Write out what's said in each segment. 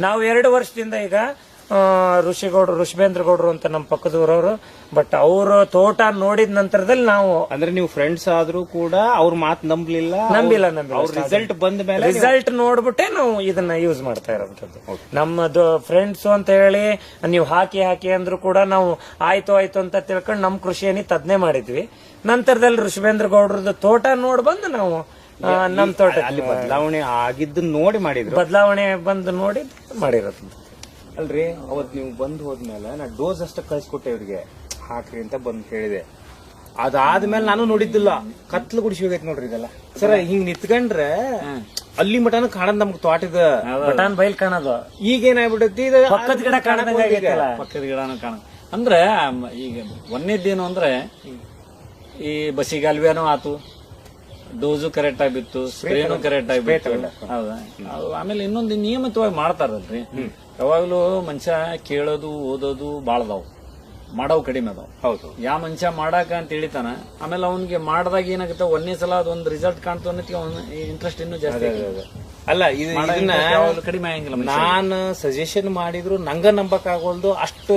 ನಾವು ಎರಡು ವರ್ಷದಿಂದ ಈಗ ಋಷಿಗೌಡರು ಋಷಿಬೇಂದ್ರ ಗೌಡ್ರು ಅಂತ ನಮ್ಮ ಪಕ್ಕದೂರವರು ಬಟ್ ಅವ್ರ ತೋಟ ನೋಡಿದ ನಂತರದಲ್ಲಿ ನಾವು ಅಂದ್ರೆ ನೀವು ಫ್ರೆಂಡ್ಸ್ ಆದ್ರೂ ಕೂಡ ಅವ್ರ ಮಾತ್ ನಂಬಲಿಲ್ಲ ನಂಬಿಲ್ಲ ನಂಬಿಲ್ಲ. ಅವ್ರ ರಿಸಲ್ಟ್ ಬಂದ ಮೇಲೆ ರಿಸಲ್ಟ್ ನೋಡ್ಬಿಟ್ಟೆ ನಾವು ಇದನ್ನ ಯೂಸ್ ಮಾಡ್ತಾ ಇರೋದು ನಮ್ಮದು ಫ್ರೆಂಡ್ಸ್ ಅಂತ ಹೇಳಿ ನೀವು ಹಾಕಿ ಹಾಕಿ ಅಂದ್ರೂ ಕೂಡ ನಾವು ಆಯ್ತು ಆಯ್ತು ಅಂತ ತಿಳ್ಕೊಂಡು ನಮ್ಮ ಕೃಷಿ ತದ್ನೆ ಮಾಡಿದ್ವಿ. ನಂತರದಲ್ಲಿ ಋಷಭೇಂದ್ರ ಗೌಡ್ರದ್ದು ತೋಟ ನೋಡ್ ಬಂದು ನಾವು ನಮ್ ತೋಟ ಅಲ್ಲಿ ಬದಲಾವಣೆ ಆಗಿದ್ದು ನೋಡಿ ಮಾಡಿದ್ರು. ಬದಲಾವಣೆ ಬಂದು ನೋಡಿ ಮಾಡಿರೋದು. ಅಲ್ರಿ ಅವತ್ ನೀವು ಬಂದ್ ಹೋದ್ಮೇಲೆ ನಾ ಡೋಸ್ ಅಷ್ಟ ಕಳ್ಸಿಕೊಟ್ಟೆ ಇವ್ರಿಗೆ. ಹಾಕ್ರಿ ಅಂತ ಬಂದ್ ಹೇಳಿದೆ. ಅದಾದ್ಮೇಲೆ ನಾನು ನೋಡಿದ್ದಿಲ್ಲ. ಕತ್ಲು ಗುಡಿಸಿ ಹೋಗೈತಿ ನೋಡ್ರಿ ಇದೆಲ್ಲ. ಸರ ಹಿಂಗ್ ನಿತ್ಕೊಂಡ್ರೆ ಅಲ್ಲಿ ಮಟನು ಕಾಣದ್ ನಮ್ಗ್ ತೋಟದ ಮಟನ್ ಬೈಲ್ ಕಾಣೋದು. ಈಗ ಏನಾಗ್ಬಿಟ್ಟೈತಿ ಇದು ಪಕ್ಕದ ಗಿಡ ಕಾಣದಂಗ ಆಗೈತಲ್ಲ. ಪಕ್ಕದ ಗಿಡನ ಕಾಣ ಅಂದ್ರೆ ಈಗ ಒಂದೇದ್ದೇನು ಅಂದ್ರೆ ಈ ಬಸಿಗಾಲ್ವೇನೋ ಆತು. ಡೋಸು ಕರೆಕ್ಟ್ ಆಗಿತ್ತು ಬಿತ್ತು ಸ್ಪ್ರೇನು ಕರೆಕ್ಟ್ ಆಗಿತ್ತು ಹೌದಾ? ಆಮೇಲೆ ಇನ್ನೊಂದು ನಿಯಮಿತವಾಗಿ ಮಾಡ್ತಾರಲ್ರಿ. ಯಾವಾಗ್ಲೂ ಮನುಷ್ಯ ಕೇಳೋದು ಓದೋದು ಬಾಳ್ದಾವ್. ಮಾಡವು ಕಡಿಮೆ ಅದು ಹೌದು. ಯಾವ ಮನುಷ್ಯ ಮಾಡಾಕ ಅಂತ ಹೇಳಿತಾನ ಆಮೇಲೆ ಅವನಿಗೆ ಮಾಡ್ದಾಗ ಏನಾಗುತ್ತೆ ಒಂದೇ ಸಲ ಅದೊಂದು ರಿಸಲ್ಟ್ ಕಾಣ್ತು ಅನ್ನೋದಕ್ಕೆ ಅವನ ಇಂಟ್ರೆಸ್ಟ್ ಇನ್ನೂ ಜಾಸ್ತಿ. ಅಲ್ಲ ಇದು ಕಡಿಮೆ ಆಗಿಲ್ಲ ನಾನು ಸಜೆಷನ್ ಮಾಡಿದ್ರು ನಂಗ ನಂಬಕ್ ಆಗೋಲ್ದು ಅಷ್ಟು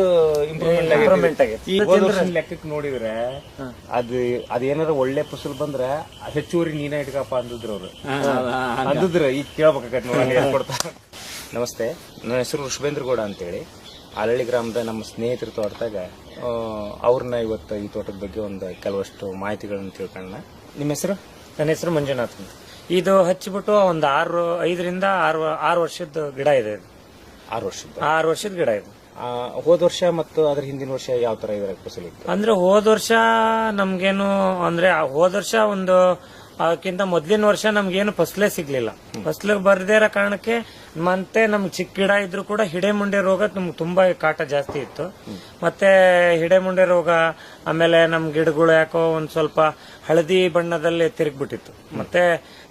ಇಂಪ್ರೂವ್ಮೆಂಟ್ ಇಂಪ್ರೂವ್ಮೆಂಟ್ ಆಗೈತಿ. ಲೆಕ್ಕಕ್ಕೆ ನೋಡಿದ್ರೆ ಅದು ಅದೇನಾರ ಒಳ್ಳೆ ಫಸಲ್ ಬಂದ್ರೆ ಹೆಚ್ಚುವರಿ ನೀನ ಇಟ್ಕಪ್ಪ ಅಂದಿದ್ರು ಅವ್ರು. ಅಂದಿದ್ರು ಈಗ ಕೇಳ್ಬೇಕಾಗತ್ತೆ ನೋಡಿ ನಮಸ್ತೆ ನನ್ನ ಹೆಸರು ಋಷಭೇಂದ್ರ ಗೌಡ ಅಂತೇಳಿ. ಆಲಳ್ಳಿ ಗ್ರಾಮದ ನಮ್ಮ ಸ್ನೇಹಿತರ ತೋಟದಾಗ ಅವ್ರನ್ನ ಇವತ್ತು ಈ ತೋಟದ ಬಗ್ಗೆ ಒಂದು ಕೆಲವಷ್ಟು ಮಾಹಿತಿಗಳನ್ನು ತಿಳ್ಕೊಳ್ಳೋಣ. ನಿಮ್ಮ ಹೆಸರು? ನನ್ನ ಹೆಸರು ಮಂಜುನಾಥ್ ಅಂತ. ಇದು ಹಚ್ಚಿಬಿಟ್ಟು ಒಂದು ಆರು ಐದರಿಂದ ಆರು ಆರು ವರ್ಷದ ಗಿಡ ಇದೆ ಇದು. ಆರು ವರ್ಷದ ಆರು ವರ್ಷದ ಗಿಡ ಇದು. ಹೋದ ವರ್ಷ ಮತ್ತು ಅದ್ರ ಹಿಂದಿನ ವರ್ಷ ಯಾವ ತರ ಇದ್ರಾಗ ಫಸಲಿ ಇತ್ತು ಅಂದ್ರೆ ಹೋದ ವರ್ಷ ನಮ್ಗೇನು ಅಂದ್ರೆ ಹೋದ ವರ್ಷ ಒಂದು ಅದಕ್ಕಿಂತ ಮೊದ್ಲಿನ ವರ್ಷ ನಮ್ಗೇನು ಫಸ್ಲೇ ಸಿಗ್ಲಿಲ್ಲ. ಫಸ್ಲ್ ಬರ್ದೇ ಇರೋ ಕಾರಣಕ್ಕೆ ಮತ್ತೆ ನಮ್ಗೆ ಚಿಕ್ಕ ಗಿಡ ಇದ್ರು ಕೂಡ ಹಿಡೆಮುಂಡೆ ರೋಗ ನಮ್ಗೆ ತುಂಬಾ ಕಾಟ ಜಾಸ್ತಿ ಇತ್ತು. ಮತ್ತೆ ಹಿಡೆಮುಂಡೆ ರೋಗ ಆಮೇಲೆ ನಮ್ ಗಿಡಗಳು ಯಾಕೋ ಒಂದ್ ಸ್ವಲ್ಪ ಹಳದಿ ಬಣ್ಣದಲ್ಲಿ ತಿರುಗ್ಬಿಟ್ಟಿತ್ತು. ಮತ್ತೆ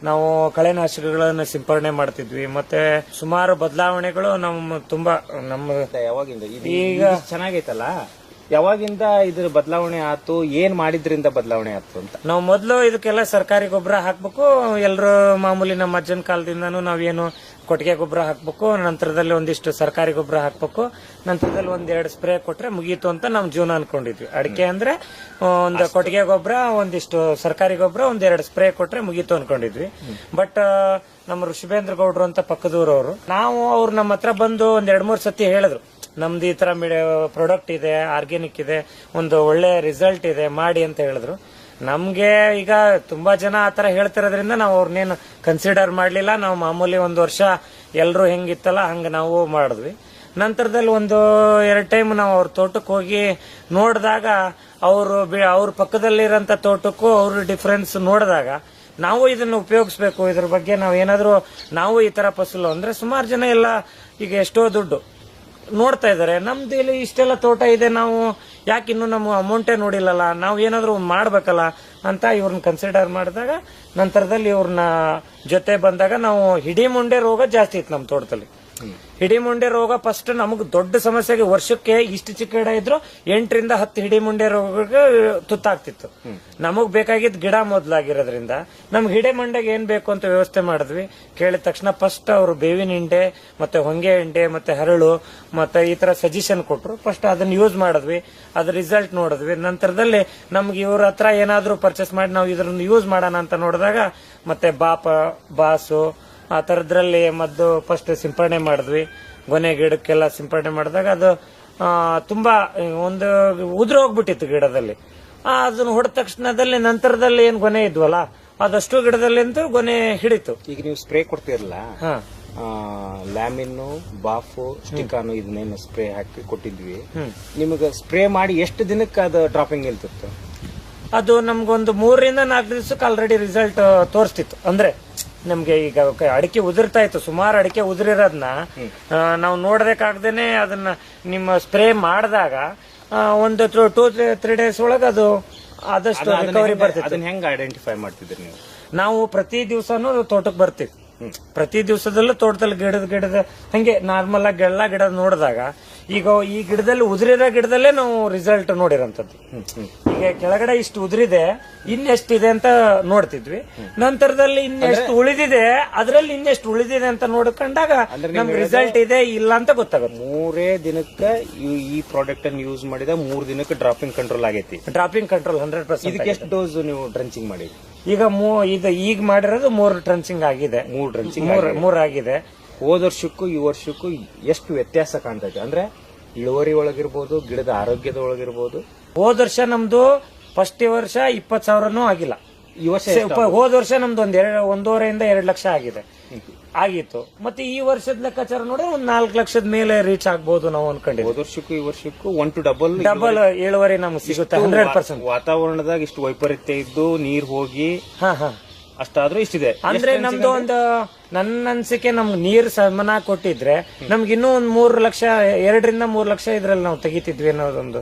ನಾವು ಕಳೆನಾಶಕಗಳನ್ನ ಸಿಂಪರಣೆ ಮಾಡ್ತಿದ್ವಿ. ಮತ್ತೆ ಸುಮಾರು ಬದಲಾವಣೆಗಳು ನಮ್ಮ ತುಂಬಾ ನಮ್ಮ ಯಾವಾಗಿಂದ? ಈಗ ಚೆನ್ನಾಗೈತಲ್ಲ? ಯಾವಾಗಿಂದ ಇದ್ರ ಬದಲಾವಣೆ ಆತು ಏನ್ ಮಾಡಿದ್ರಿಂದ ಬದಲಾವಣೆ ಆತು ಅಂತ? ನಾವು ಮೊದಲು ಇದಕ್ಕೆಲ್ಲ ಸರ್ಕಾರಿ ಗೊಬ್ಬರ ಹಾಕ್ಬೇಕು. ಎಲ್ಲರೂ ಮಾಮೂಲಿ ನಮ್ಮ ಅಜ್ಜನ ಕಾಲದಿಂದನೂ ನಾವೇನು ಕೊಟ್ಟಿಗೆ ಗೊಬ್ಬರ ಹಾಕ್ಬೇಕು. ನಂತರದಲ್ಲಿ ಒಂದಿಷ್ಟು ಸರ್ಕಾರಿ ಗೊಬ್ಬರ ಹಾಕ್ಬೇಕು. ನಂತರದಲ್ಲಿ ಒಂದೆರಡು ಸ್ಪ್ರೇ ಕೊಟ್ರೆ ಮುಗೀತು ಅಂತ ನಾವು ಜೀವನ ಅನ್ಕೊಂಡಿದ್ವಿ. ಅಡಿಕೆ ಅಂದ್ರೆ ಒಂದು ಕೊಟ್ಟಿಗೆ ಗೊಬ್ಬರ ಒಂದಿಷ್ಟು ಸರ್ಕಾರಿ ಗೊಬ್ಬರ ಒಂದೆರಡು ಸ್ಪ್ರೇ ಕೊಟ್ರೆ ಮುಗೀತು ಅನ್ಕೊಂಡಿದ್ವಿ. ಬಟ್ ನಮ್ಮ ಋಷಭೇಂದ್ರ ಗೌಡ್ರು ಅಂತ ಪಕ್ಕದೂರವರು ನಾವು ಅವ್ರು ನಮ್ಮ ಹತ್ರ ಬಂದು ಒಂದ್ ಎರಡ್ ಮೂರ್ ಸತಿ ಹೇಳಿದ್ರು. ನಮ್ದು ಈ ತರ ಪ್ರಾಡಕ್ಟ್ ಇದೆ ಆರ್ಗ್ಯಾನಿಕ್ ಇದೆ, ಒಂದು ಒಳ್ಳೆ ರಿಸಲ್ಟ್ ಇದೆ, ಮಾಡಿ ಅಂತ ಹೇಳಿದ್ರು. ನಮ್ಗೆ ಈಗ ತುಂಬಾ ಜನ ಆತರ ಹೇಳ್ತಿರೋದ್ರಿಂದ ನಾವು ಅವ್ರನ್ನೇನು ಕನ್ಸಿಡರ್ ಮಾಡ್ಲಿಲ್ಲ. ನಾವು ಮಾಮೂಲಿ ಒಂದು ವರ್ಷ ಎಲ್ರು ಹೆಂಗಿತ್ತಲ್ಲ, ಹಂಗ ನಾವು ಮಾಡಿದ್ವಿ. ನಂತರದಲ್ಲಿ ಒಂದು ಎರಡು ಟೈಮ್ ನಾವು ಅವ್ರ ತೋಟಕ್ಕೆ ಹೋಗಿ ನೋಡಿದಾಗ ಅವರು ಅವ್ರ ಪಕ್ಕದಲ್ಲಿರೋಂಥ ತೋಟಕ್ಕೂ ಅವ್ರ ಡಿಫ್ರೆನ್ಸ್ ನೋಡಿದಾಗ ನಾವು ಇದನ್ನು ಉಪಯೋಗಿಸ್ಬೇಕು. ಇದ್ರ ಬಗ್ಗೆ ನಾವು ಏನಾದರೂ ನಾವು ಈ ತರ ಫಸಲು ಅಂದರೆ ಸುಮಾರು ಜನ ಎಲ್ಲ ಈಗ ಎಷ್ಟೋ ದುಡ್ಡು. ನೋಡ್ತಾ ಇದಾರೆ ನಮ್ದು ಇಲ್ಲಿ ಇಷ್ಟೆಲ್ಲ ತೋಟ ಇದೆ. ನಾವು ಯಾಕೆ ಇನ್ನು ನಮ್ಮ ಅಮೌಂಟೇ ನೋಡಿಲ್ಲಲ್ಲ? ನಾವು ಏನಾದ್ರೂ ಮಾಡ್ಬೇಕಲ್ಲ ಅಂತ ಇವ್ರನ್ನ ಕನ್ಸಿಡರ್ ಮಾಡಿದಾಗ ನಂತರದಲ್ಲಿ ಇವ್ರನ್ನ ಜೊತೆ ಬಂದಾಗ ನಾವು ಹಿಡಿ ಮುಂಡೆ ರೋಗ ಜಾಸ್ತಿ ಇತ್ತು ನಮ್ಮ ತೋಟದಲ್ಲಿ. ಹಿಡಿಮುಂಡೆ ರೋಗ ಫಸ್ಟ್ ನಮಗೆ ದೊಡ್ಡ ಸಮಸ್ಯೆಗೆ ವರ್ಷಕ್ಕೆ ಇಷ್ಟು ಚಿಕ್ಕ ಗಿಡ ಇದ್ರು ಎಂಟರಿಂದ ಹತ್ತು ಹಿಡಿಮುಂಡೆ ರೋಗಕ್ಕೆ ತುತ್ತಾಗ್ತಿತ್ತು. ನಮಗ್ ಬೇಕಾಗಿದ್ ಗಿಡ ಮೊದಲಾಗಿರೋದ್ರಿಂದ ನಮ್ಗೆ ಹಿಡಿಮುಂಡೆಗೆ ಏನ್ ಬೇಕು ಅಂತ ವ್ಯವಸ್ಥೆ ಮಾಡಿದ್ವಿ. ಕೇಳಿದ ತಕ್ಷಣ ಫಸ್ಟ್ ಅವರು ಬೇವಿನ ಹಿಂಡೆ, ಮತ್ತೆ ಹೊಂಗೆ ಹಿಂಡೆ, ಮತ್ತೆ ಹರಳು, ಮತ್ತೆ ಈ ತರ ಸಜೆಷನ್ ಕೊಟ್ರು. ಫಸ್ಟ್ ಅದನ್ನ ಯೂಸ್ ಮಾಡಿದ್ವಿ. ಅದ್ರ ರಿಸಲ್ಟ್ ನೋಡಿದ್ವಿ. ನಂತರದಲ್ಲಿ ನಮ್ಗೆ ಇವ್ರ ಹತ್ರ ಏನಾದ್ರೂ ಪರ್ಚೇಸ್ ಮಾಡಿ ನಾವು ಇದ್ರನ್ನ ಯೂಸ್ ಮಾಡೋಣ ಅಂತ ನೋಡಿದಾಗ ಮತ್ತೆ ಬಾಪ, ಬಾಸು ಆ ತರದ್ರಲ್ಲಿ ಮದ್ದು ಫಸ್ಟ್ ಸಿಂಪರಣೆ ಮಾಡಿದ್ವಿ. ಗೊನೆ ಗಿಡಕ್ಕೆಲ್ಲ ಸಿಂಪರಣೆ ಮಾಡಿದಾಗ ಅದು ತುಂಬಾ ಒಂದು ಉದುರು ಹೋಗ್ಬಿಟ್ಟಿತ್ತು ಗಿಡದಲ್ಲಿ. ಅದನ್ನ ಹೊಡೆದ ತಕ್ಷಣದಲ್ಲಿ ನಂತರದಲ್ಲಿ ಏನ್ ಗೊನೆ ಇದ್ವಲ್ಲ ಅದಷ್ಟು ಗಿಡದಲ್ಲಿಂದು ಗೊನೆ ಹಿಡಿತು. ಈಗ ನೀವು ಸ್ಪ್ರೇ ಕೊಡ್ತೀರಲ್ಲ ಹಾ. ಲ್ಯಾಮಿನ್ನು ಬಾಫು ಸ್ಟಿಕಾನು ಇದನ್ನೇನು ಸ್ಪ್ರೇ ಹಾಕಿ ಕೊಟ್ಟಿದ್ವಿ. ನಿಮಗೆ ಸ್ಪ್ರೇ ಮಾಡಿ ಎಷ್ಟು ದಿನಕ್ಕೆ ಅದು ಡ್ರಾಪಿಂಗ್ ನಿಲ್ತಿತ್ತು? ಅದು ನಮ್ಗೊಂದು ಮೂರರಿಂದ ನಾಲ್ಕು ದಿವಸಕ್ಕೆ ಆಲ್ರೆಡಿ ರಿಸಲ್ಟ್ ತೋರಿಸ್ತಿತ್ತು. ಅಂದ್ರೆ ನಮ್ಗೆ ಈಗ ಅಡಿಕೆ ಉದುರ್ತಾ ಇತ್ತು. ಸುಮಾರು ಅಡಿಕೆ ಉದುರಿರೋದನ್ನ ನಾವು ನೋಡಬೇಕಾಗ್ದೇನೆ ಅದನ್ನ ನಿಮ್ಮ ಸ್ಪ್ರೇ ಮಾಡಿದಾಗ ಒಂದು ಟೂ ತ್ರೀ ಡೇಸ್ ಒಳಗೆ ಅದು ಆದಷ್ಟು ರಿಕವರಿ ಬರ್ತಿತ್ತು. ಅದನ್ನ ಹೆಂಗ್ ಐಡೆಂಟಿಫೈ ಮಾಡ್ತಿದ್ರಿ ನೀವು? ನಾವು ಪ್ರತಿ ದಿವಸನೂ ತೋಟಕ್ಕೆ ಬರ್ತೀವಿ. ಪ್ರತಿ ದಿವಸದಲ್ಲೂ ತೋಟದಲ್ಲಿ ಗಿಡದ ಗಿಡದ ಹಂಗೆ ನಾರ್ಮಲ್ ಆಗಿ ಎಲ್ಲ ಗಿಡ ನೋಡಿದಾಗ ಈಗ ಈ ಗಿಡದಲ್ಲಿ ಉದುರಿದ ಗಿಡದಲ್ಲೇ ನಾವು ರಿಸಲ್ಟ್ ನೋಡಿರೋಂಥದ್ದು. ಈಗ ಕೆಳಗಡೆ ಇಷ್ಟು ಉದುರಿದೆ ಇನ್ನೆಷ್ಟಿದೆ ಅಂತ ನೋಡ್ತಿದ್ವಿ. ನಂತರದಲ್ಲಿ ಇನ್ನೆಷ್ಟು ಉಳಿದಿದೆ ಅದ್ರಲ್ಲಿ ಇನ್ನೆಷ್ಟು ಉಳಿದಿದೆ ಅಂತ ನೋಡ್ಕೊಂಡಾಗ ನಮ್ಗೆ ರಿಸಲ್ಟ್ ಇದೆ ಇಲ್ಲ ಅಂತ ಗೊತ್ತಾಗುತ್ತೆ. ಮೂರೇ ದಿನಕ್ಕ ಈ- ಪ್ರಾಡಕ್ಟ್ ಅನ್ನು ಯೂಸ್ ಮಾಡಿದ ಮೂರ್ ದಿನಕ್ಕೆ ಡ್ರಾಪಿಂಗ್ ಕಂಟ್ರೋಲ್ ಆಗೈತಿ. ಡ್ರಾಪಿಂಗ್ ಕಂಟ್ರೋಲ್ ಹಂಡ್ರೆಡ್ ಪರ್ಸೆಂಟ್ ಇದಕ್ಕೆ ಎಷ್ಟು ಡೋಸ್ ನೀವು ಡ್ರಂಚಿಂಗ್ ಮಾಡಿ ಈಗ ಮೂ ಇದು ಈಗ ಮಾಡಿರೋದು ಮೂರು ಟ್ರಂಚಿಂಗ್ ಆಗಿದೆ. ಮೂರು ಟ್ರೆನ್ಸಿಂಗ್ ಮೂರ್ ಮೂರ್ ಆಗಿದೆ. ಹೋದ ವರ್ಷಕ್ಕೂ ಈ ವರ್ಷಕ್ಕೂ ಎಷ್ಟು ವ್ಯತ್ಯಾಸ ಕಾಣ್ತೈತೆ ಅಂದ್ರೆ ಇಳುವರಿ ಒಳಗಿರ್ಬೋದು ಗಿಡದ ಆರೋಗ್ಯದ ಒಳಗಿರ್ಬೋದು. ಹೋದ ವರ್ಷ ನಮ್ದು ಫಸ್ಟ್ ವರ್ಷ ಇಪ್ಪತ್ತು ಸಾವಿರನೂ ಆಗಿಲ್ಲ. ಈ ವರ್ಷ ಹೋದ ವರ್ಷ ನಮ್ದು ಒಂದ್ ಎರಡು ಒಂದೂವರೆಯಿಂದ ಎರಡು ಲಕ್ಷ ಆಗಿದೆ. ಆಗಿತ್ತು. ಮತ್ತೆ ಈ ವರ್ಷದ ಲೆಕ್ಕಾಚಾರ ನೋಡಿ ಒಂದ್ ನಾಲ್ಕು ಲಕ್ಷದ ಮೇಲೆ ರೀಚ್ ಆಗ್ಬಹುದು ನಾವು ಅನ್ಕೊಂಡಿದ್ವಿ ಹೋದ ವರ್ಷಕ್ಕೂ ಈ ವರ್ಷಕ್ಕೂ ಒನ್ ಟು ಡಬಲ್ ಡಬಲ್ ಏಳುವರೆ ನಮ್ಗೆ ಸಿಗುತ್ತೆ ಹಂಡ್ರೆಡ್ ಪರ್ಸೆಂಟ್ ವಾತಾವರಣದಾಗ ಇಷ್ಟು ವೈಪರೀತ್ಯ ಇದ್ದು ನೀರ್ ಹೋಗಿ ಹಾ ಹಾ. ಅಷ್ಟಾದ್ರೂ ಇಷ್ಟಿದೆ. ಅಂದ್ರೆ ನಮ್ದು ಒಂದು ನನ್ನ ಅನ್ಸಿಕೆ ನಮ್ಗೆ ನೀರ್ ಸಮನ ಕೊಟ್ಟಿದ್ರೆ ನಮ್ಗೆ ಇನ್ನೂ ಒಂದ್ ಮೂರ್ ಲಕ್ಷ ಎರಡರಿಂದ ಮೂರ್ ಲಕ್ಷ ಇದ್ರಲ್ಲಿ ನಾವು ತೆಗಿತಿದ್ವಿ ಅನ್ನೋದೊಂದು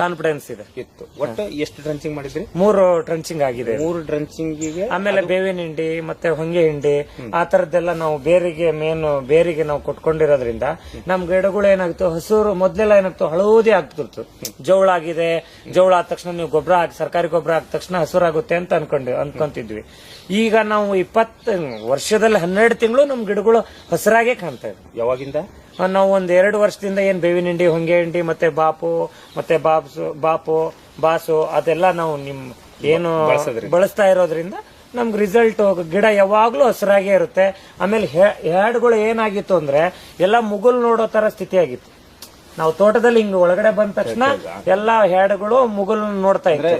ಕಾನ್ಫಿಡೆನ್ಸ್ ಇದೆ. ಇತ್ತು. ಒಟ್ಟು ಎಷ್ಟು ಡ್ರಂಚಿಂಗ್ ಮಾಡಿದ್ರಿ? ಮೂರು ಟ್ರಂಚಿಂಗ್ ಆಗಿದೆ. ಮೂರು ಡ್ರಂಚಿಂಗಿಗೆ ಆಮೇಲೆ ಬೇವಿನ ಹಿಂಡಿ ಮತ್ತೆ ಹೊಂಗೆ ಹಿಂಡಿ ಆ ತರದ್ದೆಲ್ಲ ನಾವು ಬೇರಿಗೆ ಮೇನ್ ಬೇರಿಗೆ ನಾವು ಕೊಟ್ಕೊಂಡಿರೋದ್ರಿಂದ ನಮ್ ಗಿಡಗಳು ಏನಾಗ್ತು ಹಸೂರು ಮೊದ್ಲೆಲ್ಲ ಏನಾಗ್ತು ಹಳೂದಿ ಆಗ್ತಿರ್ತು ಜೋಳ ಆಗಿದೆ ಜೋಳ ಆದ ತಕ್ಷಣ ನೀವು ಗೊಬ್ಬರ ಹಾಕಿ ಸರ್ಕಾರಿ ಗೊಬ್ಬರ ಹಾಕಿದ ತಕ್ಷಣ ಹಸುರಾಗುತ್ತೆ ಅಂತ ಅನ್ಕೊಂಡು ಅನ್ಕೊಂತಿದ್ವಿ. ಈಗ ನಾವು ಇಪ್ಪತ್ತು ವರ್ಷದಲ್ಲಿ ಹನ್ನೆರಡು ತಿಂಗಳು ನಮ್ ಗಿಡಗಳು ಹಸಿರಾಗೇ ಕಾಣ್ತಾ ಇದ್ವಿ ಯಾವಾಗಿಂದ? ನಾವು ಒಂದ್ ಎರಡು ವರ್ಷದಿಂದ ಏನ್ ಬೇವಿನ ಹಿಂಡಿ ಹೊಂಗೆ ಹಿಂಡಿ ಮತ್ತೆ ಬಾಪು ಮತ್ತೆ ಬಾಬ್ಸು ಬಾಪು ಬಾಸು ಅದೆಲ್ಲ ನಾವು ನಿಮ್ ಏನು ಬಳಸ್ತಾ ಇರೋದ್ರಿಂದ ನಮ್ಗೆ ರಿಸಲ್ಟ್ ಗಿಡ ಯಾವಾಗ್ಲೂ ಹಸಿರಾಗೇ ಇರುತ್ತೆ. ಆಮೇಲೆ ಹ್ಯಾಡ್ಗಳು ಏನಾಗಿತ್ತು ಅಂದ್ರೆ ಎಲ್ಲ ಮುಗುಲ್ ನೋಡೋ ತರ ಸ್ಥಿತಿ ಆಗಿತ್ತು ನಾವು ತೋಟದಲ್ಲಿ ಹಿಂಗ್ ಒಳಗಡೆ ಬಂದ ತಕ್ಷಣ ಎಲ್ಲಾ ಹ್ಯಾಡ್ಗಳು ಮುಗುಲ್ ನೋಡ್ತಾ ಇದ್ರೆ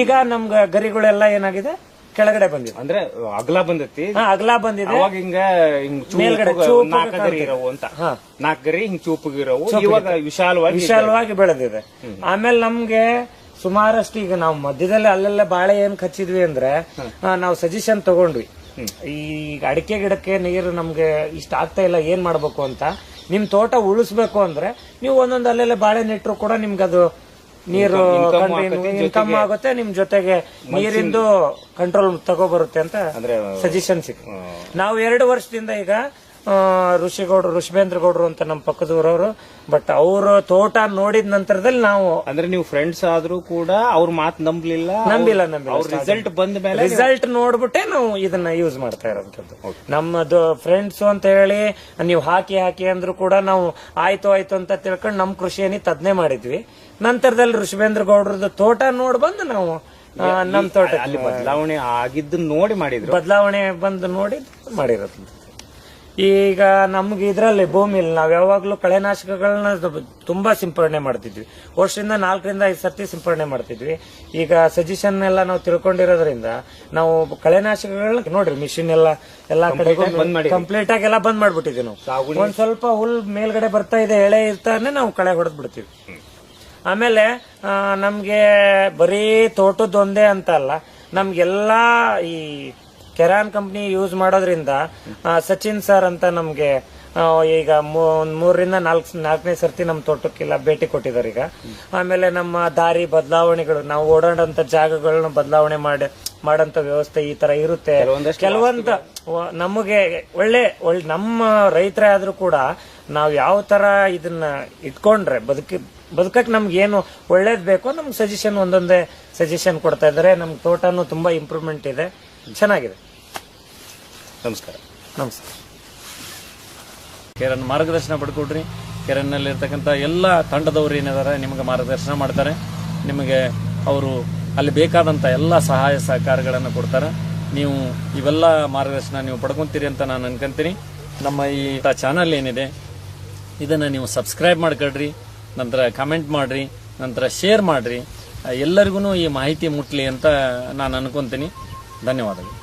ಈಗ ನಮ್ಗೆ ಗರಿಗಳೆಲ್ಲ ಏನಾಗಿದೆ? ಕೆಳಗಡೆ ಬಂದಿದೆ. ಅಂದ್ರೆ ಅಗಲ ಬಂದೈತಿ. ಹಾ ಅಗಲ ಬಂದಿದೆ. ಅವಾಗ ಹಿಂಗ ಹಿಂಗ್ ಮೇಲ್ಗಡೆ ಗರಿ ಇರವು ಅಂತ. ಹಾ. ನಾಲ್ಕು ಗರಿ ಹಿಂಗ್ ಚೂಪಗಿರವು. ಇವಾಗ ವಿಶಾಲವಾಗಿ ವಿಶಾಲವಾಗಿ ಬೆಳೆದಿದೆ. ಆಮೇಲೆ ನಮ್ಗೆ ಸುಮಾರಷ್ಟು ಈಗ ನಾವು ಮಧ್ಯದಲ್ಲಿ ಅಲ್ಲೆಲ್ಲ ಬಾಳೆ ಏನ್ ಕಚ್ಚಿದ್ವಿ ಅಂದ್ರೆ ನಾವು ಸಜೆಷನ್ ತಗೊಂಡ್ವಿ. ಈ ಅಡಿಕೆ ಗಿಡಕ್ಕೆ ನೀರು ನಮ್ಗೆ ಇಷ್ಟ ಆಗ್ತಾ ಇಲ್ಲ ಏನ್ ಮಾಡ್ಬೇಕು ಅಂತ. ನಿಮ್ ತೋಟ ಉಳಿಸ್ಬೇಕು ಅಂದ್ರೆ ನೀವು ಒಂದೊಂದು ಅಲ್ಲೆಲ್ಲ ಬಾಳೆ ನೆಟ್ಟರು ಕೂಡ ನಿಮ್ಗೆ ಅದು ನೀರು ಇನ್ಕಮ್ ಆಗುತ್ತೆ ನಿಮ್ ಜೊತೆಗೆ ನೀರಿಂದು ಕಂಟ್ರೋಲ್ ತಗೋ ಬರುತ್ತೆ ಅಂತ ಸಜೆಷನ್ ಸಿಕ್ ನಾವು ಎರಡು ವರ್ಷದಿಂದ ಈಗ ಋಷಿಗೌಡ್ರು ಋಷಭೇಂದ್ರ ಗೌಡರು ಅಂತ ನಮ್ಮ ಪಕ್ಕದ ಊರವರು ಬಟ್ ಅವ್ರ ತೋಟ ನೋಡಿದ ನಂತರದಲ್ಲಿ ನಾವು ಅಂದ್ರೆ ನೀವು ಫ್ರೆಂಡ್ಸ್ ಆದ್ರೂ ಕೂಡ ಅವ್ರ ಮಾತು ನಂಬಲಿಲ್ಲ ನಂಬಿಲ್ಲ ನಂಬಿಲ್ಲ. ಅವ್ರ ರಿಸಲ್ಟ್ ಬಂದ ಮೇಲೆ ರಿಸಲ್ಟ್ ನೋಡ್ಬಿಟ್ಟೆ ನಾವು ಇದನ್ನ ಯೂಸ್ ಮಾಡ್ತಾ ಇರೋದ್. ನಮ್ಮದು ಫ್ರೆಂಡ್ಸ್ ಅಂತ ಹೇಳಿ ನೀವು ಹಾಕಿ ಹಾಕಿ ಅಂದ್ರೂ ಕೂಡ ನಾವು ಆಯ್ತು ಆಯ್ತು ಅಂತ ತಿಳ್ಕೊಂಡು ನಮ್ ಕೃಷಿಯನಿ ತದ್ನೆ ಮಾಡಿದ್ವಿ. ನಂತರದಲ್ಲಿ ಋಷಭೇಂದ್ರ ಗೌಡ್ರದ್ದು ತೋಟ ನೋಡ್ ಬಂದು ನಾವು ನಮ್ ತೋಟ ಅಲ್ಲಿ ಬದಲಾವಣೆ ಆಗಿದ್ದು ನೋಡಿ ಮಾಡಿದ್ರು. ಬದಲಾವಣೆ ಬಂದು ನೋಡಿ ಮಾಡಿರೋದು. ಈಗ ನಮ್ಗೆ ಇದ್ರಲ್ಲಿ ಭೂಮಿಲಿ ನಾವ್ ಯಾವಾಗ್ಲೂ ಕಳೆನಾಶಕಗಳನ್ನ ತುಂಬಾ ಸಿಂಪರಣೆ ಮಾಡ್ತಿದ್ವಿ. ವರ್ಷದಿಂದ ನಾಲ್ಕರಿಂದ ಐದು ಸರ್ತಿ ಸಿಂಪರಣೆ ಮಾಡ್ತಿದ್ವಿ. ಈಗ ಸಜೆಷನ್ ಎಲ್ಲ ನಾವು ತಿಳ್ಕೊಂಡಿರೋದ್ರಿಂದ ನಾವು ಕಳೆನಾಶಕಗಳನ್ನ ನೋಡ್ರಿ ಮಿಷಿನ್ ಎಲ್ಲ ಎಲ್ಲಾ ಕಡೆ ಬಂದ್ ಮಾಡಿದ್ವಿ. ಕಂಪ್ಲೀಟ್ ಆಗಿ ಎಲ್ಲ ಬಂದ್ ಮಾಡ್ಬಿಟ್ಟಿದ್ವಿ ನಾವು. ಒಂದ್ ಸ್ವಲ್ಪ ಹುಲ್ ಮೇಲ್ಗಡೆ ಬರ್ತಾ ಇದೆ ಎಳೆ ಇರ್ತಾನೆ ನಾವು ಕಳೆ ಹೊಡೆದ್ ಬಿಡ್ತೀವಿ ಆಮೇಲೆ ನಮ್ಗೆ ಬರೀ ತೋಟದೊಂದೇ ಅಂತ ಅಲ್ಲ ನಮ್ಗೆಲ್ಲಾ ಈ ಕೆರಾನ್ ಕಂಪ್ನಿ ಯೂಸ್ ಮಾಡೋದ್ರಿಂದ ಸಚಿನ್ ಸರ್ ಅಂತ ನಮ್ಗೆ ಈಗ ಒಂದ್ ಮೂರರಿಂದ ನಾಲ್ಕು ನಾಲ್ಕನೇ ಸರ್ತಿ ನಮ್ಮ ತೋಟಕ್ಕೆಲ್ಲ ಭೇಟಿ ಕೊಟ್ಟಿದ್ದಾರೆ ಈಗ. ಆಮೇಲೆ ನಮ್ಮ ದಾರಿ ಬದಲಾವಣೆಗಳು ನಾವು ಓಡಾಡೋಂತ ಜಾಗಗಳನ್ನ ಬದಲಾವಣೆ ಮಾಡಿ ಮಾಡಂತ ವ್ಯವಸ್ಥೆ ಈ ತರ ಇರುತ್ತೆ. ಕೆಲವೊಂದ ಕೆಲವೊಂದು ನಮಗೆ ಒಳ್ಳೆ ಒಳ್ಳೆ ನಮ್ಮ ರೈತರೇ ಆದ್ರೂ ಕೂಡ ನಾವು ಯಾವ ತರ ಇದನ್ನ ಇಟ್ಕೊಂಡ್ರೆ ಬದುಕಿ ಬದುಕಕ್ ನಮ್ಗೆ ಏನು ಒಳ್ಳೇದ್ ಬೇಕೋ ನಮ್ಗೆ ಸಜೆಷನ್ ಒಂದೊಂದೇ ಸಜೆಷನ್ ಕೊಡ್ತಾ ಇದ್ದಾರೆ. ನಮ್ಮ ತೋಟನು ತುಂಬಾ ಇಂಪ್ರೂವ್ಮೆಂಟ್ ಇದೆ. ಚೆನ್ನಾಗಿದೆ. ನಮಸ್ಕಾರ. ನಮಸ್ಕಾರ ಕೆರನ್ ಮಾರ್ಗದರ್ಶನ ಪಡ್ಕೊಡ್ರಿ. ಕೆರನ್ನಲ್ಲಿರ್ತಕ್ಕಂಥ ಎಲ್ಲ ತಂಡದವರು ಏನಿದ್ದಾರೆ ನಿಮಗೆ ಮಾರ್ಗದರ್ಶನ ಮಾಡ್ತಾರೆ. ನಿಮಗೆ ಅವರು ಅಲ್ಲಿ ಬೇಕಾದಂಥ ಎಲ್ಲ ಸಹಾಯ ಸಹಕಾರಗಳನ್ನು ಕೊಡ್ತಾರೆ. ನೀವು ಇವೆಲ್ಲ ಮಾರ್ಗದರ್ಶನ ನೀವು ಪಡ್ಕೊತೀರಿ ಅಂತ ನಾನು ಅನ್ಕೊಂತೀನಿ. ನಮ್ಮ ಈ ಚಾನಲ್ ಏನಿದೆ ಇದನ್ನು ನೀವು ಸಬ್ಸ್ಕ್ರೈಬ್ ಮಾಡ್ಕೊಳ್ರಿ ನಂತರ ಕಮೆಂಟ್ ಮಾಡ್ರಿ ನಂತರ ಶೇರ್ ಮಾಡ್ರಿ. ಎಲ್ಲರಿಗೂ ಈ ಮಾಹಿತಿ ಮುಟ್ಲಿ ಅಂತ ನಾನು ಅನ್ಕೊಂತೀನಿ. ಧನ್ಯವಾದಗಳು.